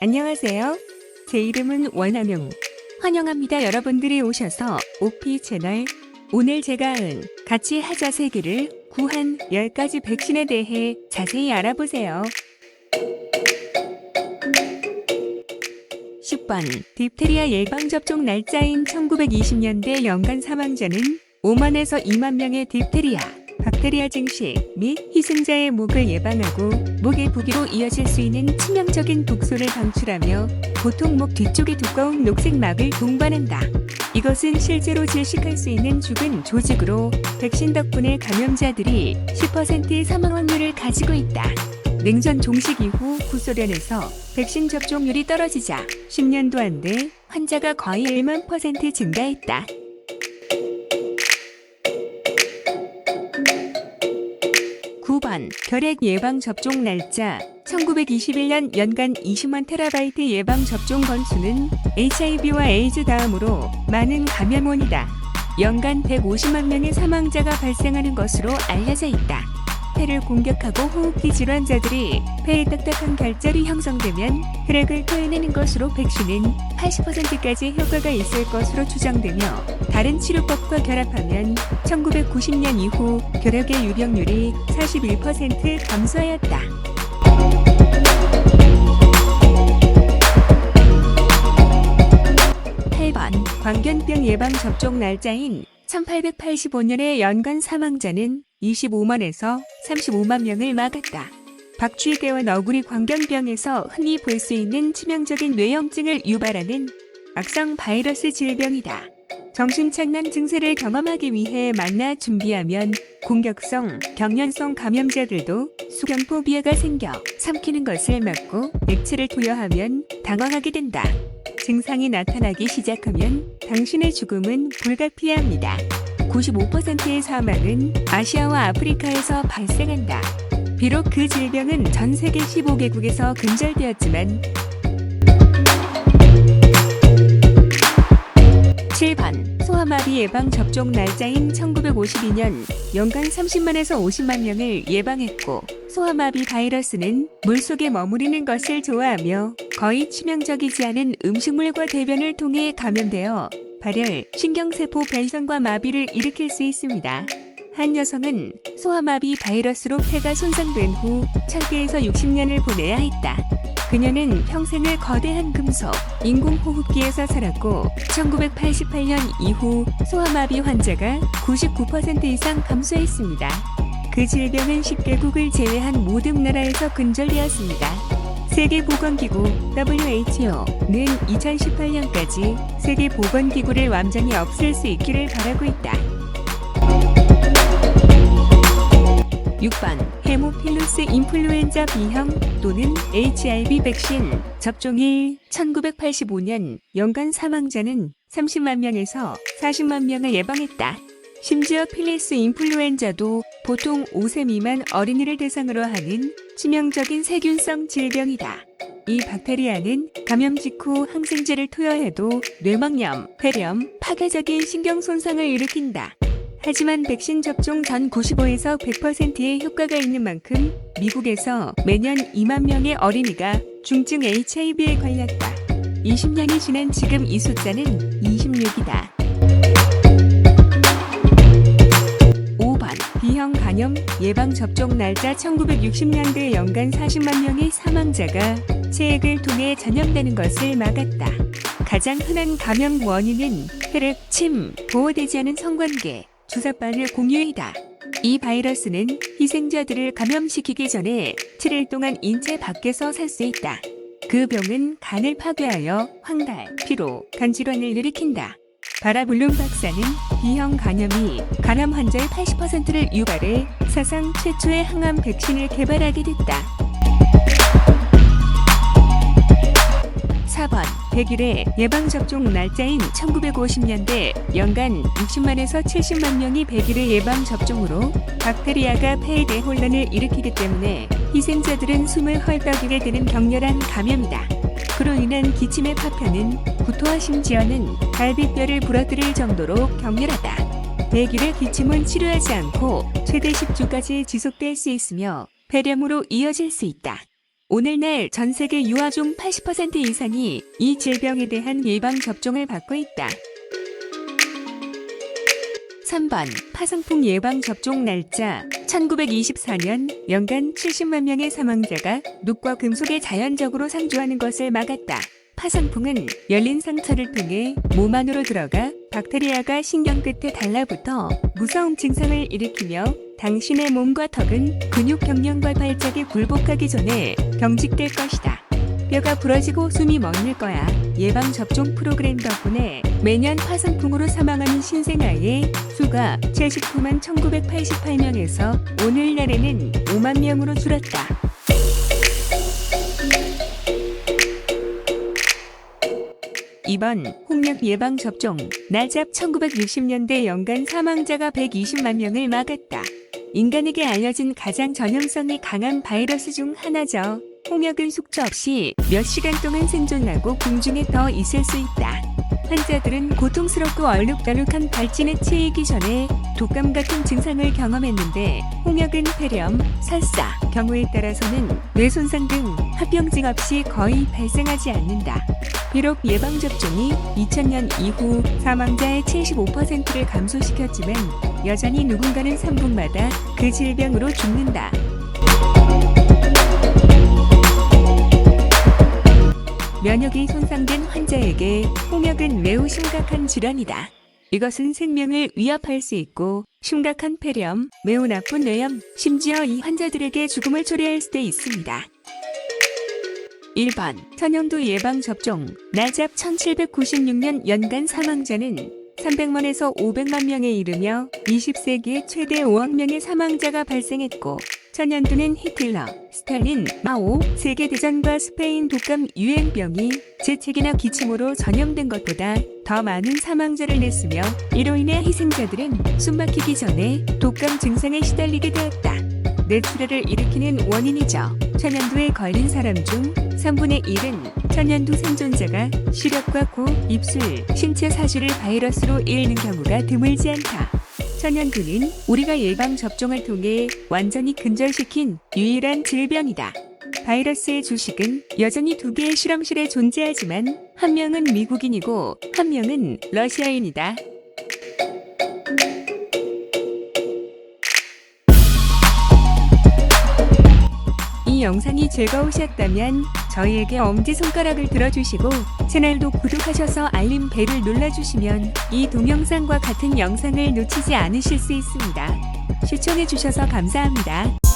안녕하세요. 제 이름은 원하명. 환영합니다. 여러분들이 오셔서 오피 채널. 오늘 제가 은 같이 하자 세계를 구한 10가지 백신에 대해 자세히 알아보세요. 10번 딥테리아 예방접종 날짜인 1920년대 연간 사망자는 5만에서 2만 명의 딥테리아, 박테리아 증식 및 희생자의 목을 예방하고 목의 부기로 이어질 수 있는 치명적인 독소를 방출하며 보통 목 뒤쪽의 두꺼운 녹색 막을 동반한다. 이것은 실제로 질식할 수 있는 죽은 조직으로 백신 덕분에 감염자들이 10%의 사망 확률을 가지고 있다. 냉전 종식 이후 구소련에서 백신 접종률이 떨어지자 10년도 안 돼 환자가 거의 1만 퍼센트 증가했다. 9번 결핵 예방 접종 날짜 1921년 연간 20만 테라바이트 예방 접종 건수는 HIV와 에이즈 다음으로 많은 감염원이다. 연간 150만 명의 사망자가 발생하는 것으로 알려져 있다. 폐를 공격하고 호흡기 질환자들이 폐에 딱딱한 결절이 형성되면 혈액을 토해내는 것으로 백신은 80%까지 효과가 있을 것으로 추정되며 다른 치료법과 결합하면 1990년 이후 결핵의 유병률이 41% 감소하였다. 8번 광견병 예방 접종 날짜인 1885년의 연간 사망자는 25만에서 35만 명을 막았다. 박쥐개와 너구리 광견병에서 흔히 볼 수 있는 치명적인 뇌염증을 유발하는 악성 바이러스 질병이다. 정신착란 증세를 경험하기 위해 만나 준비하면 공격성, 경련성 감염자들도 수경포비아가 생겨 삼키는 것을 막고 액체를 투여하면 당황하게 된다. 증상이 나타나기 시작하면 당신의 죽음은 불가피합니다. 95%의 사망은 아시아와 아프리카에서 발생한다. 비록 그 질병은 전 세계 15개국에서 근절되었지만 7번 소아마비 예방 접종 날짜인 1952년 연간 30만에서 50만 명을 예방했고 소아마비 바이러스는 물속에 머무르는 것을 좋아하며 거의 치명적이지 않은 음식물과 대변을 통해 감염되어 발열, 신경세포 변성과 마비를 일으킬 수 있습니다. 한 여성은 소아마비 바이러스로 폐가 손상된 후 철계에서 60년을 보내야 했다. 그녀는 평생을 거대한 금속, 인공호흡기에서 살았고 1988년 이후 소아마비 환자가 99% 이상 감소했습니다. 그 질병은 10개국을 제외한 모든 나라에서 근절되었습니다. 세계보건기구 WHO는 2018년까지 세계보건기구를 완전히 없앨 수 있기를 바라고 있다. 6번 헤모필루스 인플루엔자 B형 또는 HIV 백신 접종일 1985년 연간 사망자는 30만 명에서 40만 명을 예방했다. 심지어 필리스 인플루엔자도 보통 5세 미만 어린이를 대상으로 하는 치명적인 세균성 질병이다. 이 박테리아는 감염 직후 항생제를 투여해도 뇌막염, 폐렴, 파괴적인 신경 손상을 일으킨다. 하지만 백신 접종 전 95에서 100%의 효과가 있는 만큼 미국에서 매년 2만 명의 어린이가 중증 HIV에 걸렸다. 20년이 지난 지금 이 숫자는 26이다. 간염 예방 접종 날짜 1960년대 연간 40만 명의 사망자가 체액을 통해 전염되는 것을 막았다. 가장 흔한 감염 원인은 혈액, 침, 보호되지 않은 성관계, 주사바늘 공유이다. 이 바이러스는 희생자들을 감염시키기 전에 7일 동안 인체 밖에서 살 수 있다. 그 병은 간을 파괴하여 황달, 피로, 간질환을 일으킨다. 바라블룸 박사는 B형 간염이 간암 환자의 80%를 유발해 사상 최초의 항암 백신을 개발하게 됐다. 4번 100일의 예방접종 날짜인 1950년대 연간 60만에서 70만 명이 100일의 예방접종으로 박테리아가 폐에 대 혼란을 일으키기 때문에 희생자들은 숨을 헐떡이게 되는 격렬한 감염이다. 그로 인한 기침의 파편은 구토와 심지어는 갈비뼈를 부러뜨릴 정도로 격렬하다. 100일의 기침은 치료하지 않고 최대 10주까지 지속될 수 있으며 폐렴으로 이어질 수 있다. 오늘날 전 세계 유아종 80% 이상이 이 질병에 대한 예방 접종을 받고 있다. 3번 파상풍 예방 접종 날짜 1924년 연간 70만 명의 사망자가 눕과 금속에 자연적으로 상주하는 것을 막았다. 파상풍은 열린 상처를 통해 몸 안으로 들어가 박테리아가 신경 끝에 달라붙어 무서운 증상을 일으키며 당신의 몸과 턱은 근육 경련과 발작에 굴복하기 전에 경직될 것이다. 뼈가 부러지고 숨이 멎을 거야. 예방 접종 프로그램 덕분에 매년 파상풍으로 사망하는 신생아의 수가 79만 1988명에서 오늘날에는 5만 명으로 줄었다. 2번 홍역 예방 접종 나잡 1960년대 연간 사망자가 120만 명을 막았다. 인간에게 알려진 가장 전염성이 강한 바이러스 중 하나죠. 홍역은 숙주 없이 몇 시간 동안 생존하고 공중에 더 있을 수 있다. 환자들은 고통스럽고 얼룩덜룩한 발진에 치이기 전에 독감 같은 증상을 경험했는데 홍역은 폐렴, 설사, 경우에 따라서는 뇌 손상 등 합병증 없이 거의 발생하지 않는다. 비록 예방접종이 2000년 이후 사망자의 75%를 감소시켰지만 여전히 누군가는 3분마다 그 질병으로 죽는다. 면역이 손상된 환자에게 홍역은 매우 심각한 질환이다. 이것은 생명을 위협할 수 있고 심각한 폐렴, 매우 나쁜 뇌염, 심지어 이 환자들에게 죽음을 초래할 수도 있습니다. 1번 천연두 예방 접종 나잡 1796년 연간 사망자는 300만에서 500만 명에 이르며 20세기에 최대 5억 명의 사망자가 발생했고 천연두는 히틀러, 스탈린, 마오, 세계대전과 스페인 독감 유행병이 재채기나 기침으로 전염된 것보다 더 많은 사망자를 냈으며 이로 인해 희생자들은 숨막히기 전에 독감 증상에 시달리게 되었다. 뇌출혈을 일으키는 원인이죠. 천연두에 걸린 사람 중 3분의 1은 천연두 생존자가 시력과 코, 입술, 신체 사주를 바이러스로 잃는 경우가 드물지 않다. 천연두는 우리가 예방 접종을 통해 완전히 근절시킨 유일한 질병이다. 바이러스의 주식은 여전히 두 개의 실험실에 존재하지만 한 명은 미국인이고 한 명은 러시아인이다. 이 영상이 즐거우셨다면 저희에게 엄지손가락을 들어주시고 채널도 구독하셔서 알림 벨을 눌러주시면 이 동영상과 같은 영상을 놓치지 않으실 수 있습니다. 시청해주셔서 감사합니다.